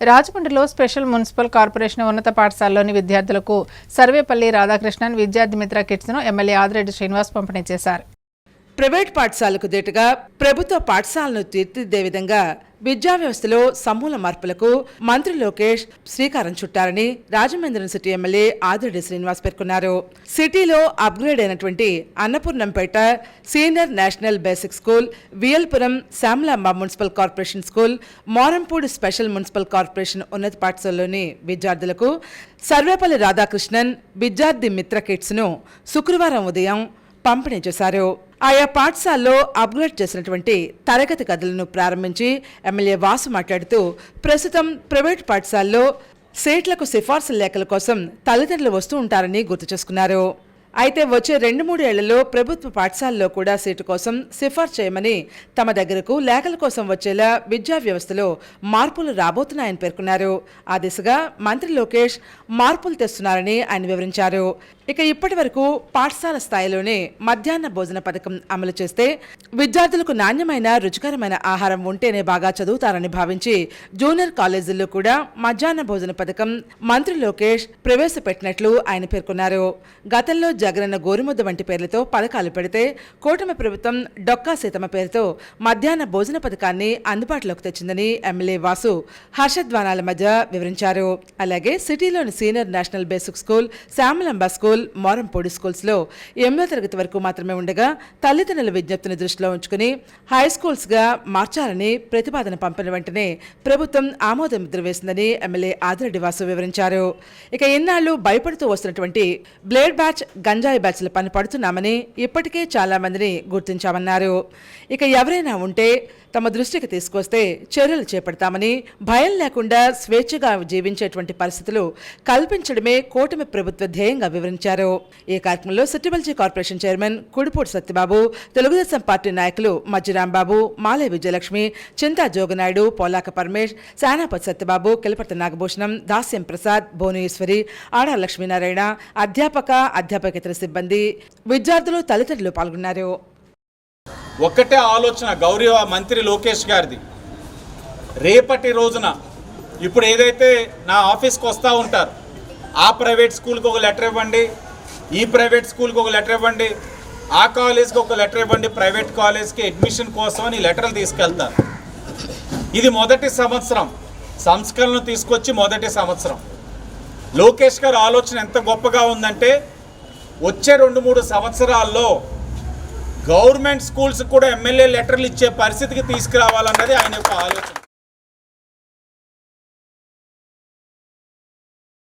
రాజమండ్రిలో special municipal corporation ఉన్నత పాఠశాలలోని విద్యార్థులకు సర్వేపల్లి రాధాకృష్ణన్ విద్యార్థి మిత్ర కిట్స్ను ఎమ్మెల్యే ఆదిరెడ్డి శ్రీనివాస్ పంపిణీ చేశారు. ప్రైవేట్ పాఠశాలకు దీటుగా ప్రభుత్వ పాఠశాలను తీర్చిదిద్దే విధంగా విద్యా వ్యవస్థలో సమూల మార్పులకు మంత్రి లోకేష్ శ్రీకారం చుట్టారని రాజమహేంద్రం సిటీ ఎమ్మెల్యే ఆదిరెడ్డి శ్రీనివాస్ పేర్కొన్నారు. సిటీలో అప్గ్రేడ్ అయినటువంటి Annapurnampeta senior national basic school Viyalpuram Syamalamba municipal corporation school Morampudi special municipal corporation ఉన్నత పాఠశాలలోని విద్యార్థులకు సర్వేపల్లి రాధాకృష్ణన్ విద్యార్థి మిత్ర కిట్స్ను శుక్రవారం ఉదయం పంపిణీ చేశారు. ఆయా పాఠశాలలో అప్గ్రేడ్ చేసినటువంటి తరగతి గదులను ప్రారంభించి ఎమ్మెల్యే వాసు మాట్లాడుతూ ప్రస్తుతం ప్రైవేట్ పాఠశాలలో సీట్లకు సిఫార్సు లేఖల కోసం తల్లిదండ్రులు వస్తూ ఉంటారని గుర్తు చేసుకున్నారు. అయితే వచ్చే రెండు మూడు ఏళ్ళలో ప్రభుత్వ పాఠశాలలో కూడా సీటు కోసం సిఫార్సు చేయమని తమ దగ్గరకు లేఖల కోసం వచ్చేలా విద్యా వ్యవస్థలో మార్పులు రాబోతున్నాయని పేర్కొన్నారు. ఆ దిశగా మంత్రి లోకేష్ మార్పులు తెస్తున్నారని ఆయన వివరించారు. ఇక ఇప్పటి వరకు పాఠశాల స్థాయిలోనే మధ్యాహ్న భోజన పథకం అమలు చేస్తే విద్యార్థులకు నాణ్యమైన రుచికరమైన ఆహారం ఉంటేనే బాగా చదువుతారని భావించి జూనియర్ కాలేజీల్లో కూడా మధ్యాహ్న భోజన పథకం మంత్రి లోకేష్ ప్రవేశపెట్టినట్లు ఆయన పేర్కొన్నారు. గతంలో జగనన్న గోరుముద్ద వంటి పేర్లతో పథకాలు పెడితే కూటమి ప్రభుత్వం డొక్కా సీతమ్మ పేరుతో మధ్యాహ్న భోజన పథకాన్ని అందుబాటులోకి తెచ్చిందని ఎమ్మెల్యే వాసు హర్షద్వానాల మధ్య వివరించారు. అలాగే సిటీలోని senior national basic school Syamalamba school Morampudi స్కూల్స్లో ఎనిమిదో తరగతి వరకు మాత్రమే ఉండగా తల్లిదండ్రుల విజ్ఞప్తిని దృష్టిలో ఉంచుకుని హై స్కూల్స్గా మార్చాలని ప్రతిపాదన పంపిన వెంటనే ప్రభుత్వం ఆమోద ముద్ర వేసిందని ఎమ్మెల్యే ఆదిరెడ్డి వాసు వివరించారు. ఇక ఇన్నాళ్ళు భయపడుతూ వస్తున్నటువంటి బ్లేడ్ బ్యాచ్ గంజాయి బ్యాచ్ల పని పడుతున్నామని ఇప్పటికే చాలామందిని గుర్తించామన్నారు. ఇక ఎవరైనా ఉంటే తమ దృష్టికి తీసుకొస్తే చర్యలు చేపడతామని భయం లేకుండా స్వేచ్ఛగా జీవించేటువంటి పరిస్థితులు కల్పించడమే కూటమి ప్రభుత్వ ధ్యేయంగా వివరించారు. ఈ కార్యక్రమంలో సిట్టిబల్జీ corporation chairman Kudipudi Satyababu Telugudesam party నాయకులు మజ్జిరాంబాబు మాలే విజయలక్ష్మి చింతా జోగనాయుడు పోలాక పరమేష్ శానాపతి సత్యబాబు కిలపర్తి నాగభూషణం దాస్యం ప్రసాద్ భువనేశ్వరి ఆడా లక్ష్మీనారాయణ అధ్యాపక అధ్యాపకేతర సిబ్బంది విద్యార్థులు తల్లిదండ్రులు పాల్గొన్నారు. ఒక్కటే ఆలోచన గౌరవ మంత్రి లోకేష్ గారిది. రేపటి రోజున ఇప్పుడు ఏదైతే నా ఆఫీస్కి వస్తూ ఉంటారు ఆ ప్రైవేట్ స్కూల్కి ఒక లెటర్ ఇవ్వండి ఈ ప్రైవేట్ స్కూల్కి ఒక లెటర్ ఇవ్వండి ఆ కాలేజ్కి ఒక లెటర్ ఇవ్వండి ప్రైవేట్ కాలేజ్కి అడ్మిషన్ కోసం అని లెటర్లు తీసుకెళ్తారు. ఇది మొదటి సంవత్సరం. సంస్కరణలు తీసుకొచ్చి మొదటి సంవత్సరం. లోకేష్ గారు ఆలోచన ఎంత గొప్పగా ఉందంటే వచ్చే రెండు మూడు సంవత్సరాల్లో గవర్నమెంట్ స్కూల్స్ కూడా ఎమ్మెల్యే లెటర్లు ఇచ్చే పరిస్థితికి తీసుకురావాలన్నది ఆయన యొక్క ఆలోచన.